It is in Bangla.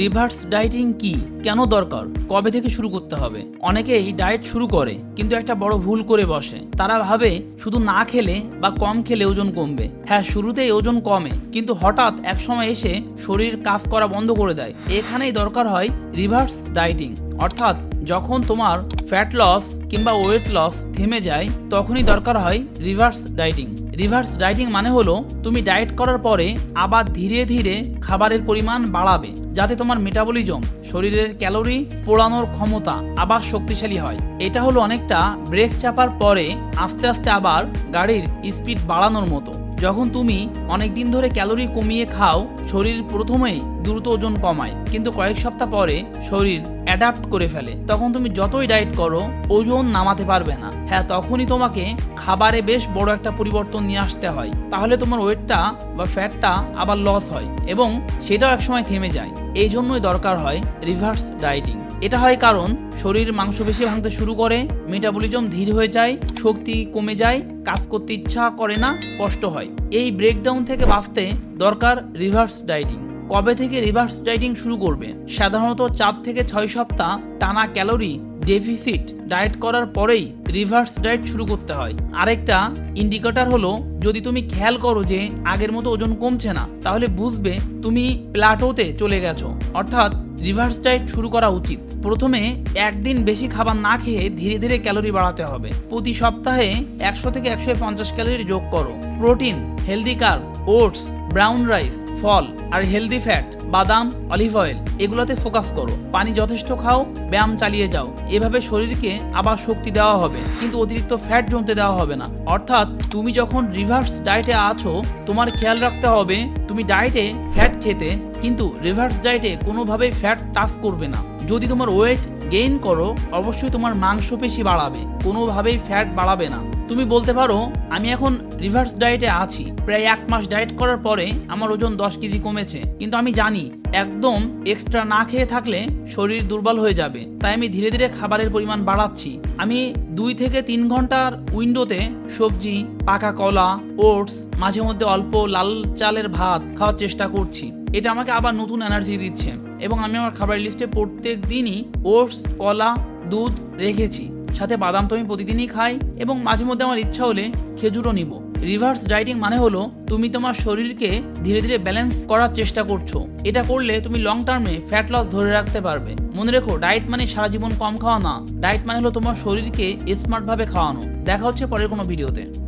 রিভার্স ডায়েটিং কি? কেন দরকার? কবে থেকে শুরু করতে হবে? অনেকেই ডায়েট শুরু করে, কিন্তু একটা বড় ভুল করে বসে। তারা ভাবে শুধু না খেলে বা কম খেলে ওজন কমবে। হ্যাঁ শুরুতেই ওজন কমে, কিন্তু হঠাৎ এক সময় এসে শরীর কাজ করা বন্ধ করে দেয়। এখানেই দরকার হয় রিভার্স ডায়েটিং। অর্থাৎ যখন তোমার ফ্যাট লস কিংবা ওয়েট লস থেমে যায়, তখনই দরকার হয় রিভার্স ডায়েটিং রিভার্স ডায়েটিং মানে হলো তুমি ডায়েট করার পরে আবার ধীরে ধীরে খাবারের পরিমাণ বাড়াবে, যাতে তোমার মেটাবলিজম শরীরের ক্যালোরি পোড়ানোর ক্ষমতা আবার শক্তিশালী হয়। এটা হলো অনেকটা ব্রেক চাপার পরে আস্তে আস্তে আবার গাড়ির স্পিড বাড়ানোর মতো। যখন তুমি অনেক দিন ধরে ক্যালোরি কমিয়ে খাও, শরীর প্রথমেই দ্রুত ওজন কমায়। কিন্তু কয়েক সপ্তাহ পরে শরীর অ্যাডাপ্ট করে ফেলে। তখন তুমি যতই ডায়েট করো, ওজন নামাতে পারবে না। হ্যাঁ তখনই তোমাকে খাবারে বেশ বড় একটা পরিবর্তন নিয়ে আসতে হয়। তাহলে তোমার ওয়েটটা বা ফ্যাটটা আবার লস হয় এবং সেটাও একসময় থেমে যায়। এই জন্যই দরকার হয় রিভার্স ডায়েটিং। এটা হয় কারণ শরীর মাংসপেশি ভাঙতে শুরু করে মেটাবলিজম ধীর হয়ে যায়, শক্তি কমে যায়, কাজ করতে ইচ্ছা করে না, কষ্ট হয়। এই ব্রেকডাউন থেকে বাঁচতে দরকার রিভার্স ডায়েটিং কবে থেকে রিভার্স ডায়েটিং শুরু করবে? সাধারণত চার থেকে ছয় সপ্তাহ টানা ক্যালোরি ডেফিসিট ডায়েট করার পরেই রিভার্স ডায়েট শুরু করতে হয়। আরেকটা ইন্ডিকেটর হলো, যদি তুমি খেয়াল করো যে আগের মতো ওজন কমছে না, তাহলে বুঝবে তুমি প্লাটোতে চলে গেছো। অর্থাৎ রিভার্স ডায়েট শুরু করা উচিত। প্রথমে একদিন বেশি খাবার না খেয়ে ধীরে ধীরে ক্যালোরি বাড়াতে হবে। প্রতি সপ্তাহে একশো থেকে একশো পঞ্চাশ ক্যালোরি যোগ করো। Protein, healthy carb, oats, brown rice ফল আর হেলদি ফ্যাট, বাদাম, অলিভ অয়েল, এগুলোতে ফোকাস করো। পানি যথেষ্ট খাও, ব্যায়াম চালিয়ে যাও। এভাবে শরীরকে আবার শক্তি দেওয়া হবে, কিন্তু অতিরিক্ত ফ্যাট জমতে দেওয়া হবে না। অর্থাৎ তুমি যখন রিভার্স ডায়েটে আছো, তোমার খেয়াল রাখতে হবে, তুমি ডায়েটে ফ্যাট খেতে, কিন্তু রিভার্স ডায়েটে কোনোভাবেই ফ্যাট টাচ করবে না। যদি তোমার ওয়েট গেইন করো, অবশ্যই তোমার মাংসপেশি বাড়াবে, কোনোভাবেই ফ্যাট বাড়াবে না। তুমি বলতে পারো, আমি এখন রিভার্স ডায়েটে আছি। প্রায় এক মাস ডায়েট করার পরে আমার ওজন দশ কেজি কমেছে। কিন্তু আমি জানি, একদম এক্সট্রা না খেয়ে থাকলে শরীর দুর্বল হয়ে যাবে। তাই আমি ধীরে ধীরে খাবারের পরিমাণ বাড়াচ্ছি। আমি দুই থেকে তিন ঘণ্টার উইন্ডোতে সবজি, পাকা কলা ওটস মাঝে মধ্যে অল্প লাল চালের ভাত খাওয়ার চেষ্টা করছি। এটা আমাকে আবার নতুন এনার্জি দিচ্ছে। এবং আমি আমার খাবারের লিস্টে প্রত্যেক দিনই ওটস কলা, দুধ রেখেছি। সাথে বাদাম তো আমি প্রতিদিনই খাই এবং মাঝে মধ্যে আমার ইচ্ছা হলে খেজুরও নিব। রিভার্স ডায়েটিং মানে হলো তুমি তোমার শরীরকে ধীরে ধীরে ব্যালেন্স করার চেষ্টা করছ। এটা করলে তুমি লং টার্মে ফ্যাট লস ধরে রাখতে পারবে। মনে রেখো, ডায়েট মানে সারা জীবন কম খাওয়া না। ডায়েট মানে হলো তোমার শরীরকে স্মার্টভাবে খাওয়ানো। দেখা হচ্ছে পরের কোনো ভিডিওতে।